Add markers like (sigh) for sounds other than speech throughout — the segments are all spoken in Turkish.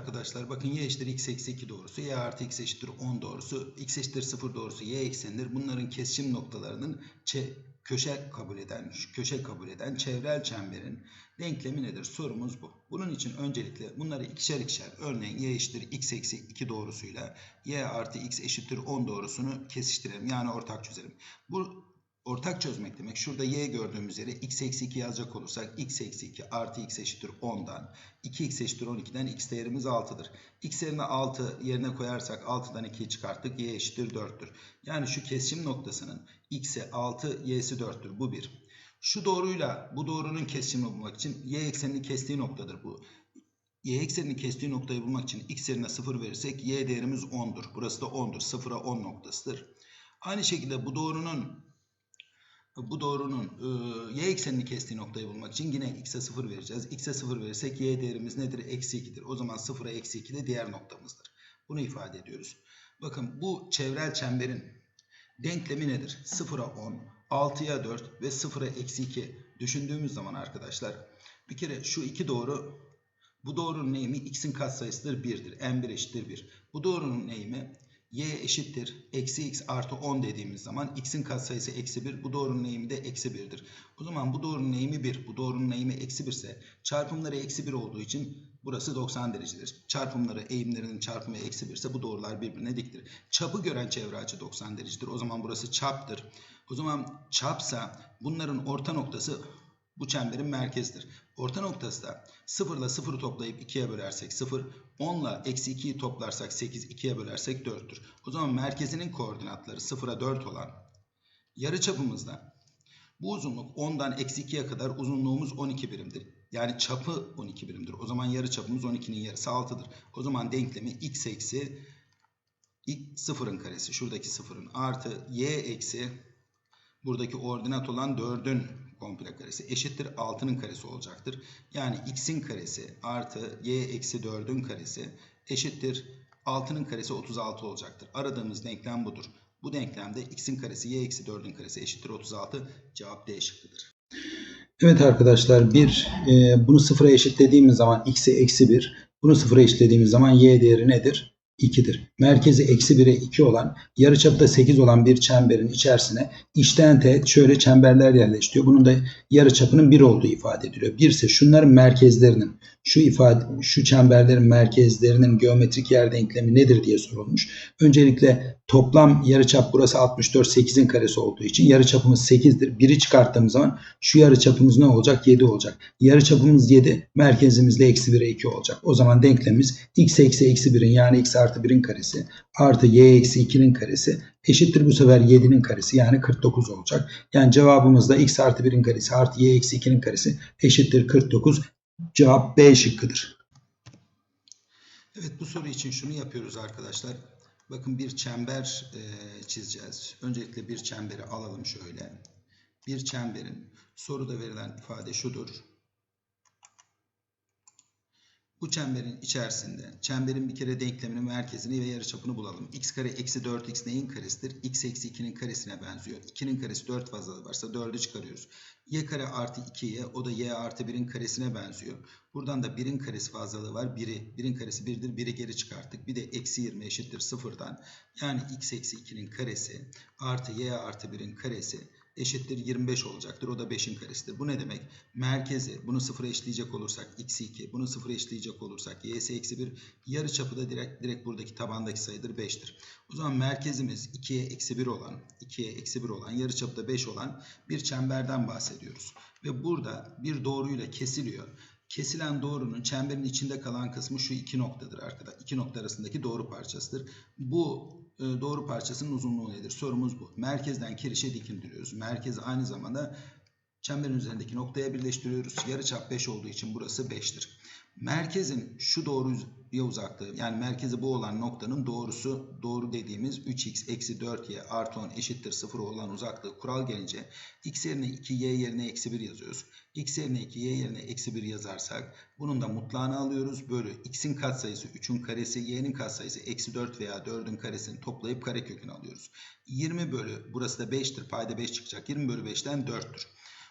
arkadaşlar bakın y eşittir x eksi 2 doğrusu, y artı x eşittir 10 doğrusu, x eşittir 0 doğrusu y eksenidir. Bunların kesişim noktalarının köşe kabul eden, köşe kabul eden çevrel çemberin denklemi nedir? Sorumuz bu. Bunun için öncelikle bunları ikişer ikişer örneğin y eşittir x eksi 2 doğrusuyla y artı x eşittir 10 doğrusunu kesiştirelim. Yani ortak çözelim. Bu Ortak çözmek demek. Şurada y gördüğümüz yere x eksi 2 yazacak olursak x eksi 2 artı x eşittir 10'dan 2x eşittir 12'den x değerimiz 6'dır. x yerine 6 yerine koyarsak 6'dan 2'yi çıkarttık y eşittir 4'tür. Yani şu kesişim noktasının x'e 6 y'si 4'tür. Bu bir. Şu doğruyla bu doğrunun kesişimini bulmak için y eksenini kestiği noktadır bu. Y eksenini kestiği noktayı bulmak için x yerine 0 verirsek y değerimiz 10'dur. Burası da 10'dur. 0'a 10 noktasıdır. Aynı şekilde bu doğrunun bu doğrunun e, y eksenini kestiği noktayı bulmak için yine x'e 0 vereceğiz. x'e 0 verirsek y değerimiz nedir? Eksi 2'dir. O zaman 0'a eksi 2 de diğer noktamızdır. Bunu ifade ediyoruz. Bakın bu çevrel çemberin denklemi nedir? 0'a 10, 6'ya 4 ve 0'a eksi 2 düşündüğümüz zaman arkadaşlar bir kere şu iki doğru bu doğrunun eğimi x'in katsayısıdır 1'dir. n1 eşittir 1. Bu doğrunun eğimi y eşittir eksi x artı 10 dediğimiz zaman x'in katsayısı eksi 1 bu doğrunun eğimi de eksi 1'dir. O zaman bu doğrunun eğimi 1 bu doğrunun eğimi eksi 1 ise çarpımları eksi 1 olduğu için burası 90 derecedir. Çarpımları eğimlerinin çarpımı eksi 1 ise bu doğrular birbirine diktir. Çapı gören çevre açı 90 derecedir. O zaman burası çaptır. O zaman çapsa bunların orta noktası bu çemberin merkezidir. Orta noktası da 0 ile 0'ı toplayıp 2'ye bölersek 0, 10 ile eksi 2'yi toplarsak 8, 2'ye bölersek 4'tür. O zaman merkezinin koordinatları 0'a 4 olan yarıçapımızda bu uzunluk 10'dan eksi 2'ye kadar uzunluğumuz 12 birimdir. Yani çapı 12 birimdir. O zaman yarıçapımız 12'nin yarısı 6'dır. O zaman denklemi x eksi sıfırın karesi şuradaki sıfırın artı y eksi buradaki ordinat olan 4'ün komple karesi eşittir 6'nın karesi olacaktır. Yani x'in karesi artı y eksi 4'ün karesi eşittir 6'nın karesi 36 olacaktır. Aradığımız denklem budur. Bu denklemde x'in karesi y eksi 4'ün karesi eşittir 36. Cevap D şıkkıdır. Evet arkadaşlar bir e, bunu sıfıra eşitlediğimiz zaman x'e eksi 1 bunu sıfıra eşitlediğimiz zaman y değeri nedir? 2'dir. Merkezi eksi 1'e 2 olan, yarıçapı da 8 olan bir çemberin içerisine içten teğet şöyle çemberler yerleştiriyor. Bunun da yarıçapının 1 olduğu ifade ediliyor. 1 ise şunların merkezlerinin, şu ifade, şu çemberlerin merkezlerinin geometrik yer denklemi nedir diye sorulmuş. Öncelikle toplam yarıçap burası 64, 8'in karesi olduğu için yarıçapımız 8'dir. 1'i çıkarttığımız zaman şu yarıçapımız ne olacak? 7 olacak. Yarıçapımız 7, merkezimizde eksi 1'e 2 olacak. O zaman denklemimiz x eksi eksi 1'in yani x artı 1'in karesi artı y eksi 2'nin karesi eşittir bu sefer 7'nin karesi yani 49 olacak. Yani cevabımız da x artı 1'in karesi artı y eksi 2'nin karesi eşittir 49. Cevap B şıkkıdır. Evet bu soru için şunu yapıyoruz arkadaşlar. Bakın bir çember e, çizeceğiz. Öncelikle bir çemberi alalım şöyle. Bir çemberin soruda verilen ifade şudur. Bu çemberin içerisinde çemberin bir kere denklemini, merkezini ve yarıçapını bulalım. x kare eksi 4x neyin karesidir? x eksi 2'nin karesine benziyor. 2'nin karesi 4 fazlalığı varsa 4'ü çıkarıyoruz. y kare artı 2'ye o da y artı 1'in karesine benziyor. Buradan da 1'in karesi fazlalığı var. 1'i, 1'in karesi 1'dir. 1'i geri çıkarttık. Bir de eksi 20 eşittir 0'dan. Yani x eksi 2'nin karesi artı y artı 1'in karesi eşittir 25 olacaktır. O da 5'in karesidir. Bu ne demek? Merkezi bunu sıfıra eşleyecek olursak x'i 2, bunu sıfıra eşleyecek olursak y'si eksi 1, yarı çapı da direkt, direkt buradaki tabandaki sayıdır 5'tir. O zaman merkezimiz 2'ye eksi 1 olan, 2'ye eksi 1 olan, yarı çapı da 5 olan bir çemberden bahsediyoruz. Ve burada bir doğruyla kesiliyor. Kesilen doğrunun çemberin içinde kalan kısmı şu iki noktadır arkadaşlar. İki nokta arasındaki doğru parçasıdır. Bu doğru parçasının uzunluğu nedir? Sorumuz bu. Merkezden kirişe dikindiriyoruz. Merkezi aynı zamanda çemberin üzerindeki noktaya birleştiriyoruz. Yarıçap 5 olduğu için burası 5'tir. Merkezin şu doğruya uzaklığı yani merkezi bu olan noktanın doğrusu doğru dediğimiz 3x eksi 4y artı 10 eşittir 0 olan uzaklığı kural gelince x yerine 2 y yerine eksi 1 yazıyoruz. x yerine 2 y yerine eksi 1 yazarsak bunun da mutlağını alıyoruz. Bölü x'in katsayısı 3'ün karesi y'nin katsayısı eksi 4 veya 4'ün karesini toplayıp karekökünü alıyoruz. 20 bölü burası da 5'tir payda 5 çıkacak 20 bölü 5'ten 4'tür.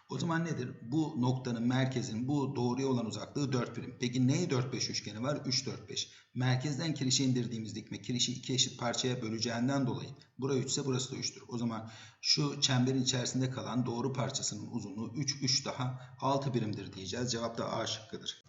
O zaman nedir? Bu noktanın merkezinin bu doğruya olan uzaklığı 4 birim. Peki neye 4 5 üçgeni var? 3 4 5. Merkezden kirişe indirdiğimiz dikme kirişi iki eşit parçaya böleceğinden dolayı bura 3 ise burası da 3'tür. O zaman şu çemberin içerisinde kalan doğru parçasının uzunluğu 3 3 daha 6 birimdir diyeceğiz. Cevap da A şıkkıdır.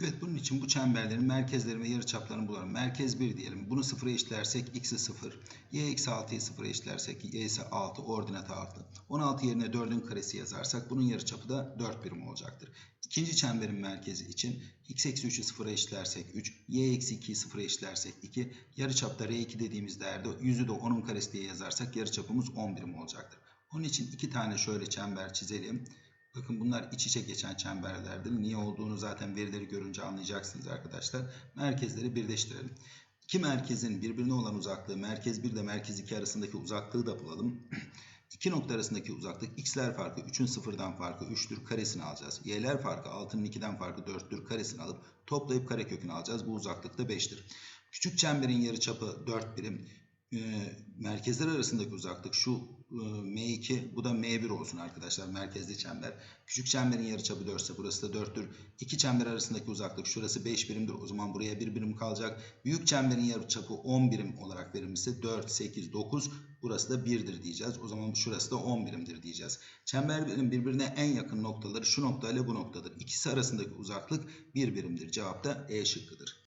Evet bunun için bu çemberlerin merkezleri ve yarıçaplarını bulalım. Merkez 1 diyelim. Bunu sıfıra eşitlersek x'i 0. y eksi 6'yı sıfıra eşitlersek y ise 6. Ordinatı 6. 16 yerine 4'ün karesi yazarsak bunun yarıçapı da 4 birim olacaktır. İkinci çemberin merkezi için x eksi 3'ü sıfıra eşitlersek 3. y eksi 2'yi sıfıra eşitlersek 2. Yarıçapta r2 dediğimiz değerde 100'ü de 10'un karesi diye yazarsak yarıçapımız 10 birim olacaktır. Onun için iki tane şöyle çember çizelim. Bakın bunlar iç içe geçen çemberlerdir. Niye olduğunu zaten verileri görünce anlayacaksınız arkadaşlar. Merkezleri birleştirelim. İki merkezin birbirine olan uzaklığı, merkez 1 ile merkez 2 arasındaki uzaklığı da bulalım. (clears throat) İki nokta arasındaki uzaklık x'ler farkı 3'ün sıfırdan farkı 3'tür karesini alacağız. y'ler farkı 6'nın 2'den farkı 4'tür karesini alıp toplayıp karekökünü alacağız. Bu uzaklık da 5'tir. Küçük çemberin yarıçapı 4 birim. Ee, merkezler arasındaki uzaklık şu M2 bu da M1 olsun arkadaşlar merkezli çember. Küçük çemberin yarıçapı 4 ise burası da 4'tür. İki çember arasındaki uzaklık şurası 5 birimdir. O zaman buraya 1 birim kalacak. Büyük çemberin yarıçapı 10 birim olarak verilmişse 4, 8, 9 burası da 1'dir diyeceğiz. O zaman şurası da 10 birimdir diyeceğiz. Çemberlerin birbirine en yakın noktaları şu nokta ile bu noktadır. İkisi arasındaki uzaklık 1 birimdir. Cevap da E şıkkıdır.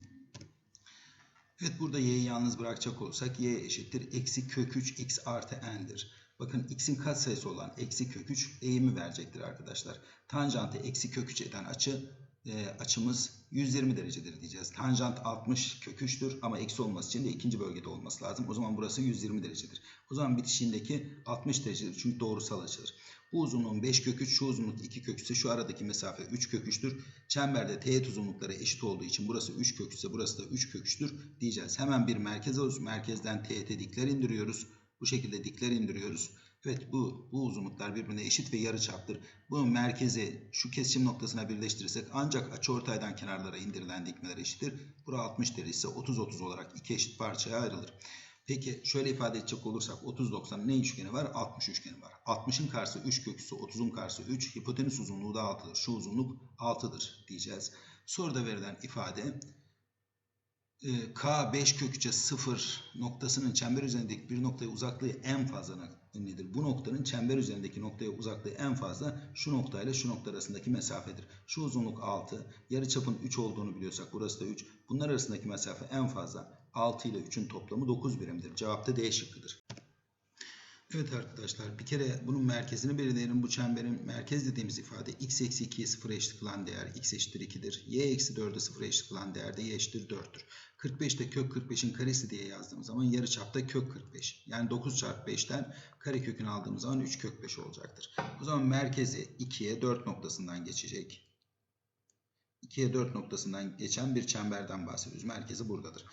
Evet burada y'yi yalnız bırakacak olursak y eşittir. Eksi kök 3 x artı n'dir. Bakın x'in katsayısı olan eksi kök 3 eğimi verecektir arkadaşlar. Tanjantı eksi kök 3 eden açı e, açımız 120 derecedir diyeceğiz. Tanjant 60 kök 3'tür ama eksi olması için de ikinci bölgede olması lazım. O zaman burası 120 derecedir. O zaman bitişindeki 60 derecedir çünkü doğrusal açıdır. Bu uzunluğun 5 kök 3, şu uzunluk 2 kök 3 ise şu aradaki mesafe 3 kök 3'tür. Çemberde teğet uzunlukları eşit olduğu için burası 3 kök 3 ise burası da 3 kök 3'tür diyeceğiz. Hemen bir merkeze merkezden teğete dikler indiriyoruz. Bu şekilde dikler indiriyoruz. Evet bu, bu uzunluklar birbirine eşit ve yarıçaptır. Bunun merkezi şu kesişim noktasına birleştirirsek ancak açıortaydan kenarlara indirilen dikmeler eşittir. Bura 60 derece ise 30-30 olarak iki eşit parçaya ayrılır. Peki şöyle ifade edecek olursak 30-90 ne üçgeni var? 60 üçgeni var. 60'ın karşısı 3 kök üssü 30'un karşısı 3. Hipotenüs uzunluğu da 6'dır. Şu uzunluk 6'dır diyeceğiz. Soruda verilen ifade K 5 kök 3'e 0 noktasının çember üzerindeki bir noktaya uzaklığı en fazla nedir? Bu noktanın çember üzerindeki noktaya uzaklığı en fazla şu noktayla şu nokta arasındaki mesafedir. Şu uzunluk 6. Yarıçapın 3 olduğunu biliyorsak burası da 3. Bunlar arasındaki mesafe en fazla 6 ile 3'ün toplamı 9 birimdir. Cevap da D şıkkıdır. Evet arkadaşlar bir kere bunun merkezini belirleyelim. Bu çemberin merkez dediğimiz ifade x eksi 2'ye 0 eşit kılan değer x eşittir 2'dir. y eksi 4'e 0 eşit kılan değer de y eşittir 4'tür. 45'te kök 45'in karesi diye yazdığımız zaman yarı çapta kök 45. Yani 9 çarpı 5'ten kare kökünü aldığımız zaman 3 kök 5 olacaktır. O zaman merkezi 2'ye 4 noktasından geçecek. 2'ye 4 noktasından geçen bir çemberden bahsediyoruz. Merkezi buradadır.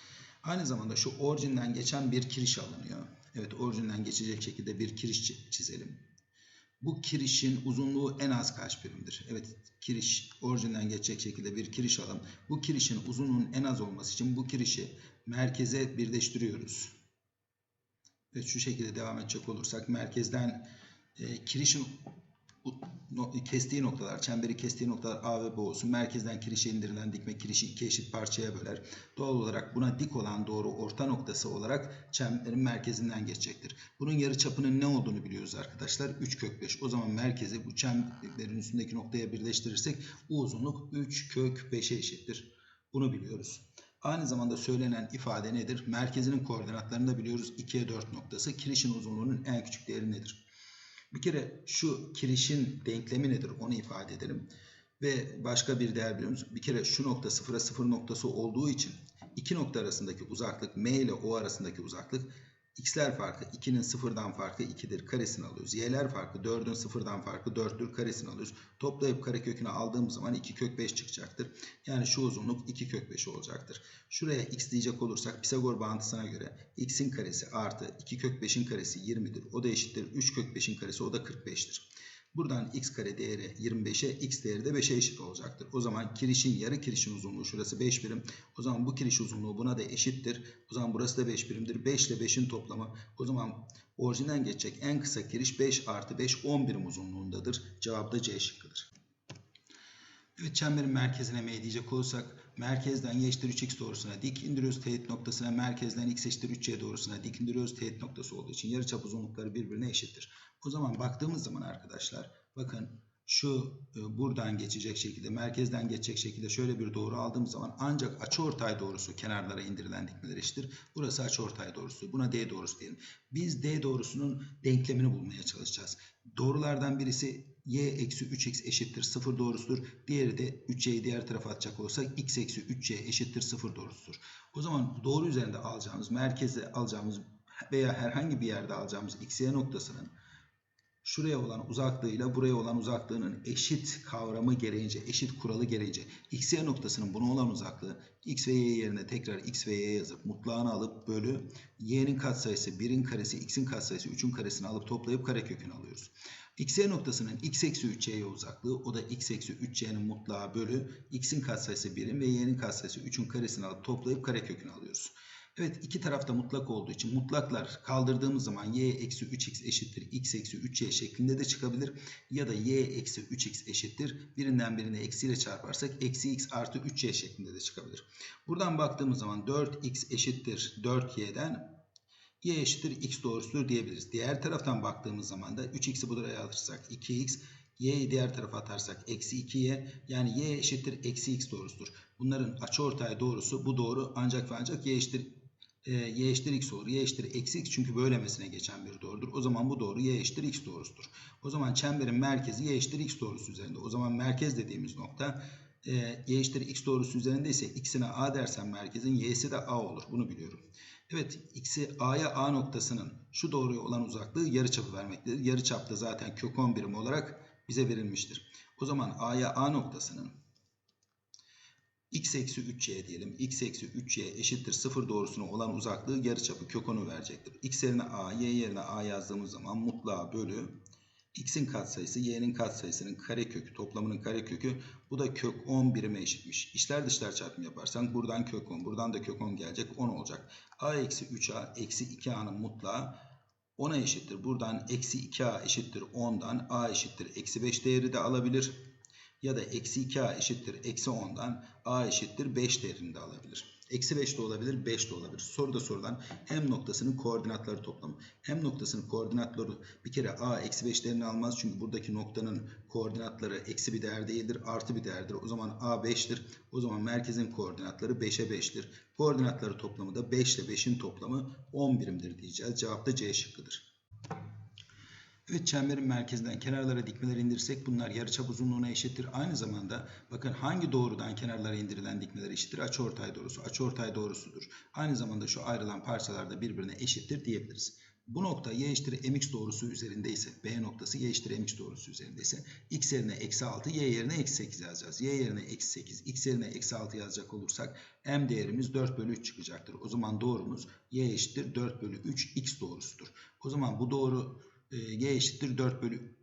Aynı zamanda şu orijinden geçen bir kiriş alınıyor. Evet orijinden geçecek şekilde bir kiriş çizelim. Bu kirişin uzunluğu en az kaç birimdir? Evet kiriş orijinden geçecek şekilde bir kiriş alalım. Bu kirişin uzunluğunun en az olması için bu kirişi merkeze birleştiriyoruz. Ve şu şekilde devam edecek olursak merkezden e, kirişin kestiği noktalar, çemberi kestiği noktalar A ve B olsun. Merkezden kirişe indirilen dikme kirişi iki eşit parçaya böler. Doğal olarak buna dik olan doğru orta noktası olarak çemberin merkezinden geçecektir. Bunun yarı çapının ne olduğunu biliyoruz arkadaşlar. 3 kök 5. O zaman merkezi bu çemberin üstündeki noktaya birleştirirsek bu uzunluk 3 kök 5'e eşittir. Bunu biliyoruz. Aynı zamanda söylenen ifade nedir? Merkezinin koordinatlarını da biliyoruz. 2'ye 4 noktası. Kirişin uzunluğunun en küçük değeri nedir? Bir kere şu kirişin denklemi nedir onu ifade edelim. Ve başka bir değer biliyoruz. Bir kere şu nokta sıfıra sıfır noktası olduğu için iki nokta arasındaki uzaklık M ile O arasındaki uzaklık x'ler farkı 2'nin sıfırdan farkı 2'dir karesini alıyoruz. y'ler farkı 4'ün sıfırdan farkı 4'tür karesini alıyoruz. Toplayıp karekökünü aldığımız zaman 2 kök 5 çıkacaktır. Yani şu uzunluk 2 kök 5 olacaktır. Şuraya x diyecek olursak Pisagor bağıntısına göre x'in karesi artı 2 kök 5'in karesi 20'dir. O da eşittir 3 kök 5'in karesi o da 45'tir. Buradan x kare değeri 25'e x değeri de 5'e eşit olacaktır. O zaman kirişin yarı kirişin uzunluğu şurası 5 birim. O zaman bu kiriş uzunluğu buna da eşittir. O zaman burası da 5 birimdir. 5 ile 5'in toplamı o zaman Orijinden geçecek en kısa giriş 5 artı 5 10 birim uzunluğundadır. Cevap da C şıkkıdır. Evet çemberin merkezine M diyecek olursak merkezden y eşittir 3x doğrusuna dik indiriyoruz teğet noktasına merkezden x eşittir 3y doğrusuna dik indiriyoruz teğet noktası olduğu için yarıçap uzunlukları birbirine eşittir. O zaman baktığımız zaman arkadaşlar bakın şu e, buradan geçecek şekilde merkezden geçecek şekilde şöyle bir doğru aldığımız zaman ancak açıortay doğrusu kenarlara indirilen dikmeler eşittir. Burası açıortay doğrusu. Buna D doğrusu diyelim. Biz D doğrusunun denklemini bulmaya çalışacağız. Doğrulardan birisi y eksi 3x eşittir 0 doğrusudur. Diğeri de 3y'yi diğer tarafa atacak olursak x eksi 3y eşittir 0 doğrusudur. O zaman doğru üzerinde alacağımız, merkeze alacağımız veya herhangi bir yerde alacağımız xy noktasının şuraya olan uzaklığıyla buraya olan uzaklığının eşit kavramı gereğince, eşit kuralı gereğince xy noktasının buna olan uzaklığı x ve y yerine tekrar x ve y yazıp mutlağını alıp bölü y'nin katsayısı 1'in karesi x'in katsayısı 3'ün karesini alıp toplayıp karekökünü alıyoruz. xy noktasının x eksi 3y'ye uzaklığı o da x eksi 3y'nin mutlağı bölü x'in katsayısı 1'in ve y'nin katsayısı 3'ün karesini alıp toplayıp karekökünü alıyoruz. Evet iki tarafta mutlak olduğu için mutlaklar kaldırdığımız zaman y eksi 3x eşittir x eksi 3y şeklinde de çıkabilir. Ya da y eksi 3x eşittir birinden birine eksiyle çarparsak eksi x artı 3y şeklinde de çıkabilir. Buradan baktığımız zaman 4x eşittir 4y'den y eşittir x doğrusudur diyebiliriz. Diğer taraftan baktığımız zaman da 3x'i buraya alırsak 2x y'yi diğer tarafa atarsak eksi 2y yani y eşittir eksi x doğrusudur. Bunların açıortay doğrusu bu doğru ancak ve ancak y eşittir e, y eşittir x olur. Y eşittir eksi x çünkü böylemesine geçen bir doğrudur. O zaman bu doğru y eşittir x doğrusudur. O zaman çemberin merkezi y eşittir x doğrusu üzerinde. O zaman merkez dediğimiz nokta e, y eşittir x doğrusu üzerinde ise x'ine a dersen merkezin y'si de a olur. Bunu biliyorum. Evet x'i a'ya a noktasının şu doğruya olan uzaklığı yarıçapı vermektedir. Yarıçap da zaten kök 10 birim olarak bize verilmiştir. O zaman a'ya a noktasının x eksi 3y diyelim. x eksi 3y eşittir 0 doğrusuna olan uzaklığı yarıçapı kök 10'u verecektir. x yerine a, y yerine a yazdığımız zaman mutlağı bölü x'in katsayısı y'nin katsayısının karekökü toplamının karekökü bu da kök 10 birime eşitmiş. İçler dışlar çarpımı yaparsan buradan kök 10 buradan da kök 10 gelecek 10 olacak. a eksi 3a eksi 2a'nın mutlağı 10'a eşittir. Buradan eksi 2a eşittir 10'dan a eşittir eksi 5 değeri de alabilir. Ya da eksi 2a eşittir eksi 10'dan a eşittir 5 değerini de alabilir. Eksi 5 de olabilir, 5 de olabilir. Soruda sorulan hem noktasının koordinatları toplamı. Hem noktasının koordinatları bir kere a eksi 5 değerini almaz. Çünkü buradaki noktanın koordinatları eksi bir değer değildir, artı bir değerdir. O zaman a 5'tir. O zaman merkezin koordinatları 5'e 5'tir. Koordinatları toplamı da 5 ile 5'in toplamı 10 birimdir diyeceğiz. Cevap da C şıkkıdır. Evet çemberin merkezinden kenarlara dikmeler indirsek bunlar yarıçap uzunluğuna eşittir. Aynı zamanda bakın hangi doğrudan kenarlara indirilen dikmeler eşittir? Açıortay doğrusu. Açıortay doğrusudur. Aynı zamanda şu ayrılan parçalar da birbirine eşittir diyebiliriz. Bu nokta y eşittir mx doğrusu üzerindeyse, B noktası y eşittir mx doğrusu üzerindeyse x yerine eksi 6, y yerine eksi 8 yazacağız. Y yerine eksi 8, x yerine eksi 6 yazacak olursak m değerimiz 4 bölü 3 çıkacaktır. O zaman doğrumuz y eşittir 4 bölü 3 x doğrusudur. O zaman bu doğru e, y eşittir 4 bölü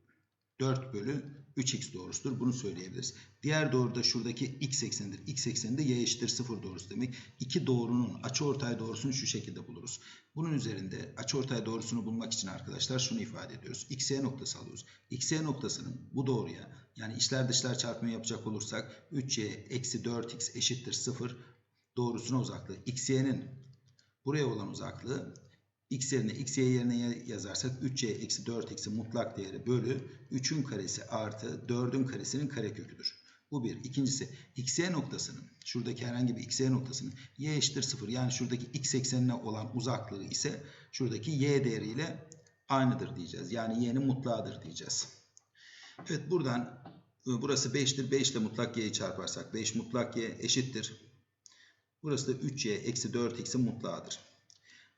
4 bölü 3x doğrusudur. Bunu söyleyebiliriz. Diğer doğru da şuradaki x eksenidir. X ekseninde y eşittir 0 doğrusu demek. İki doğrunun açıortay doğrusunu şu şekilde buluruz. Bunun üzerinde açıortay doğrusunu bulmak için arkadaşlar şunu ifade ediyoruz. xy noktası alıyoruz. xy noktasının bu doğruya yani içler dışlar çarpımı yapacak olursak 3y eksi 4x eşittir 0 doğrusuna uzaklığı. xy'nin buraya olan uzaklığı x yerine x y yerine yazarsak 3y eksi 4x'in mutlak değeri bölü 3'ün karesi artı 4'ün karesinin kareköküdür. Bu bir. İkincisi x y noktasının şuradaki herhangi bir x y noktasının y eşittir 0 yani şuradaki x eksenine olan uzaklığı ise şuradaki y değeriyle aynıdır diyeceğiz. Yani y'nin mutlağıdır diyeceğiz. Evet buradan burası 5'tir. 5 ile mutlak y'yi çarparsak 5 mutlak y eşittir. Burası da 3y eksi 4x'in mutlağıdır.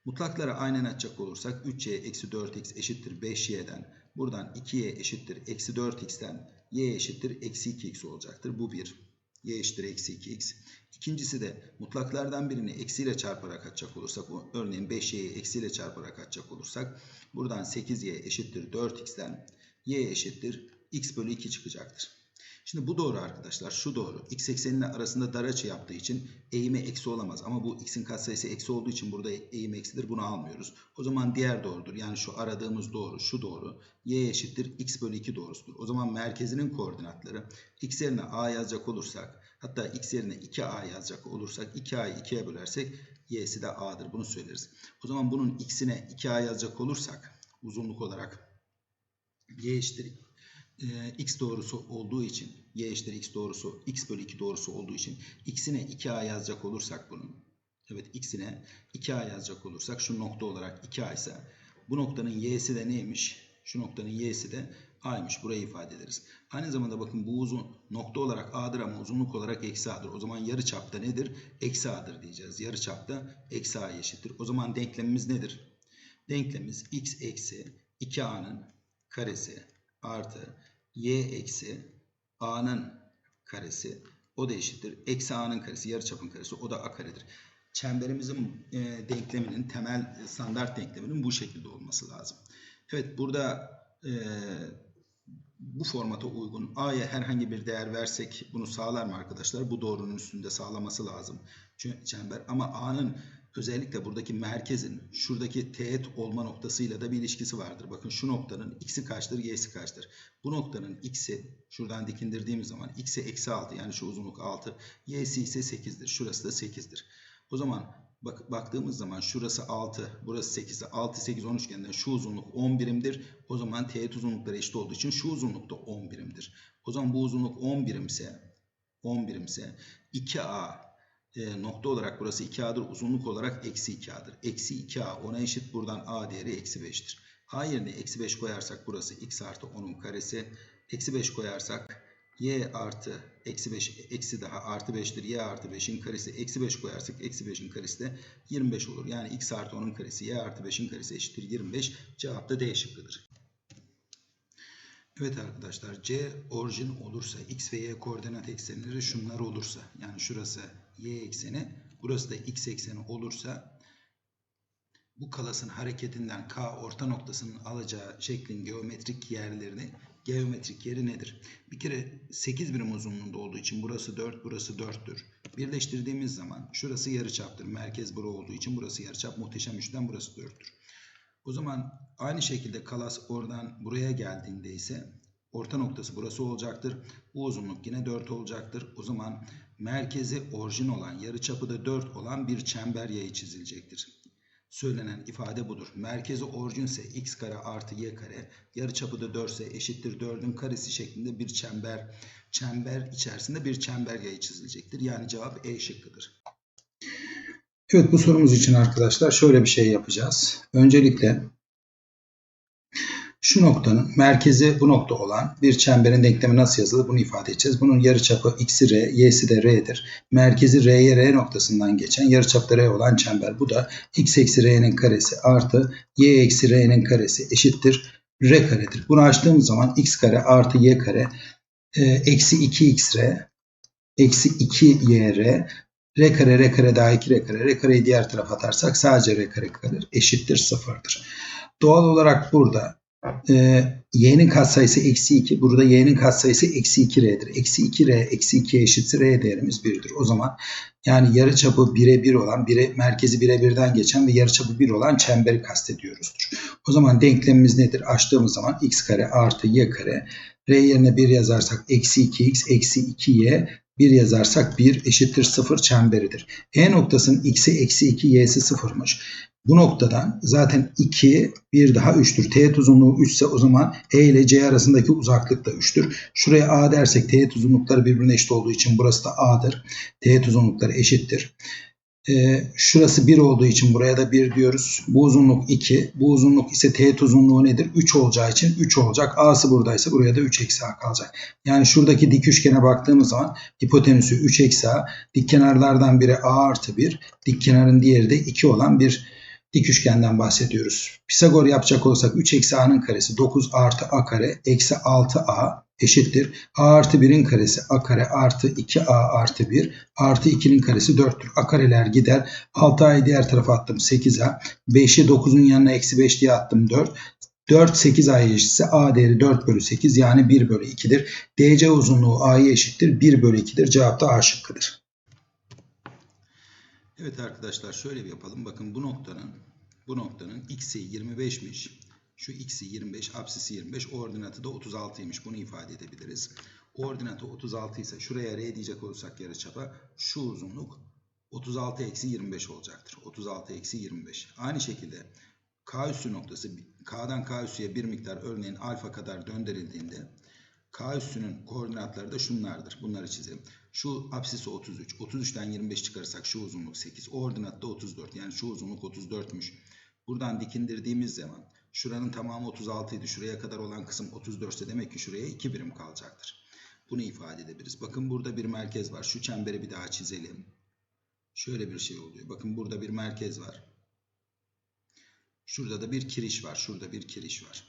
Mutlakları aynen açacak olursak 3y eksi 4x eşittir 5y'den buradan 2y eşittir eksi 4x'ten y eşittir eksi 2x olacaktır. Bu bir. y eşittir eksi 2x. İkincisi de mutlaklardan birini eksiyle çarparak açacak olursak örneğin 5y'yi eksiyle çarparak açacak olursak buradan 8y eşittir 4x'ten y eşittir x bölü 2 çıkacaktır. Şimdi bu doğru arkadaşlar. Şu doğru. X ekseninin arasında dar açı yaptığı için eğimi eksi olamaz. Ama bu x'in katsayısı eksi olduğu için burada eğim eksidir. Bunu almıyoruz. O zaman diğer doğrudur. Yani şu aradığımız doğru. Şu doğru. Y eşittir x bölü 2 doğrusudur. O zaman merkezinin koordinatları x yerine a yazacak olursak hatta x yerine 2a yazacak olursak 2a'yı 2'ye bölersek y'si de a'dır. Bunu söyleriz. O zaman bunun x'ine 2a yazacak olursak uzunluk olarak y eşittir e, x doğrusu olduğu için y eşittir x doğrusu x bölü 2 doğrusu olduğu için x'ine 2a yazacak olursak bunun evet x'ine 2a yazacak olursak şu nokta olarak 2a ise bu noktanın y'si de neymiş? Şu noktanın y'si de a'ymış. Burayı ifade ederiz. Aynı zamanda bakın bu uzun nokta olarak a'dır ama uzunluk olarak eksi a'dır. O zaman yarı çapta nedir? Eksi a'dır diyeceğiz. Yarı çapta eksi a eşittir. O zaman denklemimiz nedir? Denklemimiz x eksi 2a'nın karesi artı y eksi a'nın karesi o da eşittir. Eksi a'nın karesi yarıçapın karesi o da a karedir. Çemberimizin e, denkleminin temel e, standart denkleminin bu şekilde olması lazım. Evet burada e, bu formata uygun a'ya herhangi bir değer versek bunu sağlar mı arkadaşlar? Bu doğrunun üstünde sağlaması lazım. Çember ama a'nın özellikle buradaki merkezin şuradaki teğet olma noktasıyla da bir ilişkisi vardır. Bakın şu noktanın x'i kaçtır, y'si kaçtır. Bu noktanın x'i şuradan dikindirdiğimiz zaman x'i eksi 6 yani şu uzunluk 6, y'si ise 8'dir. Şurası da 8'dir. O zaman bak, baktığımız zaman şurası 6, burası 8, 6, 8, 10 üçgeninden şu uzunluk 10 birimdir. O zaman teğet uzunlukları eşit olduğu için şu uzunluk da 10 birimdir. O zaman bu uzunluk 10 birimse 10 birimse 2a e, nokta olarak burası 2a'dır. Uzunluk olarak eksi 2a'dır. Eksi 2a ona eşit. Buradan a değeri eksi 5'tir. a yerine eksi 5 koyarsak burası x artı 10'un karesi. Eksi 5 koyarsak y artı eksi 5 eksi daha artı 5'tir. y artı 5'in karesi. Eksi 5 koyarsak eksi 5'in karesi de 25 olur. Yani x artı 10'un karesi y artı 5'in karesi eşittir 25. Cevap da D şıkkıdır. Evet arkadaşlar C orijin olursa x ve y koordinat eksenleri şunlar olursa yani şurası y ekseni burası da x ekseni olursa bu kalasın hareketinden k orta noktasının alacağı şeklin geometrik yerlerini geometrik yeri nedir? Bir kere 8 birim uzunluğunda olduğu için burası 4 burası 4'tür. Birleştirdiğimiz zaman şurası yarıçaptır. Merkez bura olduğu için burası yarıçap muhteşem üçten burası 4'tür. O zaman aynı şekilde kalas oradan buraya geldiğinde ise orta noktası burası olacaktır. Bu uzunluk yine 4 olacaktır. O zaman merkezi orijin olan yarıçapı da 4 olan bir çember yayı çizilecektir. Söylenen ifade budur. Merkezi orijin ise x kare artı y kare, yarıçapı da 4 ise eşittir 4'ün karesi şeklinde bir çember, çember içerisinde bir çember yayı çizilecektir. Yani cevap E şıkkıdır. Evet bu sorumuz için arkadaşlar şöyle bir şey yapacağız. Öncelikle şu noktanın merkezi bu nokta olan bir çemberin denklemi nasıl yazılır bunu ifade edeceğiz. Bunun yarıçapı x'i r, y'si de r'dir. Merkezi r'ye r noktasından geçen yarıçapta r olan çember. Bu da x eksi r'nin karesi artı y eksi r'nin karesi eşittir r karedir. Bunu açtığımız zaman x kare artı y kare e, eksi 2xr eksi 2yr r kare r kare daha 2 r kare r kareyi diğer tarafa atarsak sadece r kare kalır eşittir sıfırdır. Doğal olarak burada e, y'nin katsayısı eksi 2. Burada y'nin katsayısı eksi 2r'dir. Eksi 2r eksi 2'ye eşittir r değerimiz 1'dir. O zaman yani yarıçapı 1'e 1 olan, 1'e, merkezi 1'e 1'den geçen ve yarıçapı 1 olan çemberi kastediyoruzdur. O zaman denklemimiz nedir? Açtığımız zaman x kare artı y kare. r yerine 1 yazarsak eksi 2x eksi 2y 1 yazarsak 1 eşittir 0 çemberidir. E noktasının x'i eksi 2 y'si 0'mış. Bu noktadan zaten 2 bir daha 3'tür. Teğet uzunluğu 3 ise o zaman E ile C arasındaki uzaklık da 3'tür. Şuraya A dersek teğet uzunlukları birbirine eşit olduğu için burası da A'dır. Teğet uzunlukları eşittir. Ee, şurası 1 olduğu için buraya da 1 diyoruz. Bu uzunluk 2. Bu uzunluk ise teğet uzunluğu nedir? 3 olacağı için 3 olacak. A'sı buradaysa buraya da 3 eksi A kalacak. Yani şuradaki dik üçgene baktığımız zaman hipotenüsü 3 eksi A. Dik kenarlardan biri A artı 1. Dik kenarın diğeri de 2 olan bir dik üçgenden bahsediyoruz. Pisagor yapacak olsak 3 eksi a'nın karesi 9 artı a kare eksi 6a eşittir. a artı 1'in karesi a kare artı 2a artı 1 artı 2'nin karesi 4'tür. a kareler gider. 6a'yı diğer tarafa attım 8a. 5'i 9'un yanına eksi 5 diye attım 4. 4 8 a'ya eşitse a değeri 4 bölü 8 yani 1 bölü 2'dir. DC uzunluğu a'ya eşittir 1 bölü 2'dir. Cevap da a şıkkıdır. Evet arkadaşlar şöyle bir yapalım. Bakın bu noktanın bu noktanın x'i 25'miş. Şu x'i 25, apsisi 25, ordinatı da 36'ymış. Bunu ifade edebiliriz. Ordinatı 36 ise şuraya r diyecek olursak yarıçapa şu uzunluk 36 eksi 25 olacaktır. 36 eksi 25. Aynı şekilde k üssü noktası k'dan k üssüye bir miktar örneğin alfa kadar döndürüldüğünde k üssünün koordinatları da şunlardır. Bunları çizelim. Şu apsisi 33. 33'ten 25 çıkarırsak şu uzunluk 8. Ordinat da 34. Yani şu uzunluk 34'müş. Buradan dikindirdiğimiz zaman şuranın tamamı 36 idi. Şuraya kadar olan kısım 34 ise demek ki şuraya 2 birim kalacaktır. Bunu ifade edebiliriz. Bakın burada bir merkez var. Şu çemberi bir daha çizelim. Şöyle bir şey oluyor. Bakın burada bir merkez var. Şurada da bir kiriş var. Şurada bir kiriş var.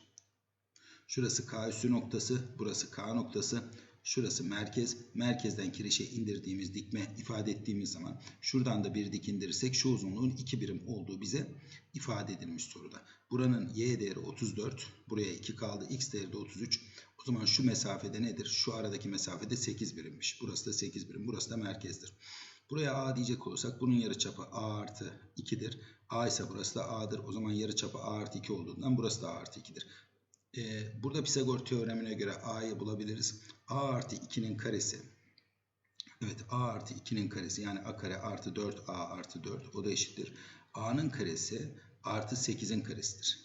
Şurası K üssü noktası. Burası K noktası. Şurası merkez. Merkezden kirişe indirdiğimiz dikme ifade ettiğimiz zaman şuradan da bir dik indirirsek şu uzunluğun 2 birim olduğu bize ifade edilmiş soruda. Buranın y değeri 34. Buraya 2 kaldı. X değeri de 33. O zaman şu mesafede nedir? Şu aradaki mesafede 8 birimmiş. Burası da 8 birim. Burası da merkezdir. Buraya A diyecek olursak bunun yarıçapı A artı 2'dir. A ise burası da A'dır. O zaman yarıçapı A artı 2 olduğundan burası da A artı 2'dir. Ee, burada Pisagor teoremine göre A'yı bulabiliriz. A artı 2'nin karesi. Evet A artı 2'nin karesi yani A kare artı 4 A artı 4 o da eşittir. A'nın karesi artı 8'in karesidir.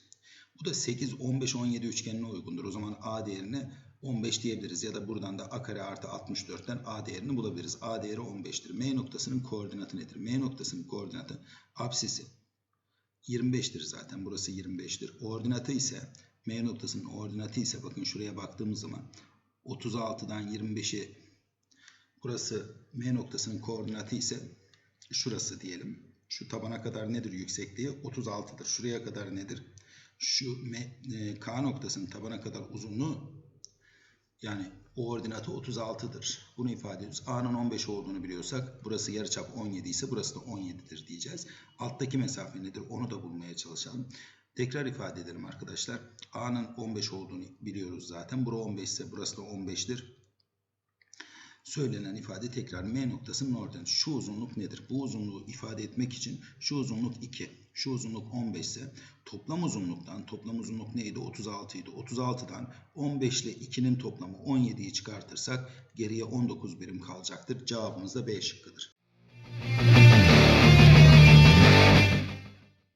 Bu da 8, 15, 17 üçgenine uygundur. O zaman A değerini 15 diyebiliriz. Ya da buradan da A kare artı 64'ten A değerini bulabiliriz. A değeri 15'tir. M noktasının koordinatı nedir? M noktasının koordinatı apsisi 25'tir zaten. Burası 25'tir. Ordinatı ise M noktasının ordinatı ise bakın şuraya baktığımız zaman 36'dan 25'i burası M noktasının koordinatı ise şurası diyelim. Şu tabana kadar nedir yüksekliği? 36'dır. Şuraya kadar nedir? Şu M, e, K noktasının tabana kadar uzunluğu yani ordinatı 36'dır. Bunu ifade ediyoruz. A'nın 15 olduğunu biliyorsak burası yarıçap 17 ise burası da 17'dir diyeceğiz. Alttaki mesafe nedir? Onu da bulmaya çalışalım. Tekrar ifade edelim arkadaşlar. A'nın 15 olduğunu biliyoruz zaten. Bura 15 ise burası da 15'tir. Söylenen ifade tekrar M noktasının oradan. Şu uzunluk nedir? Bu uzunluğu ifade etmek için şu uzunluk 2. Şu uzunluk 15 ise toplam uzunluktan toplam uzunluk neydi? 36 idi. 36'dan 15 ile 2'nin toplamı 17'yi çıkartırsak geriye 19 birim kalacaktır. Cevabımız da B şıkkıdır.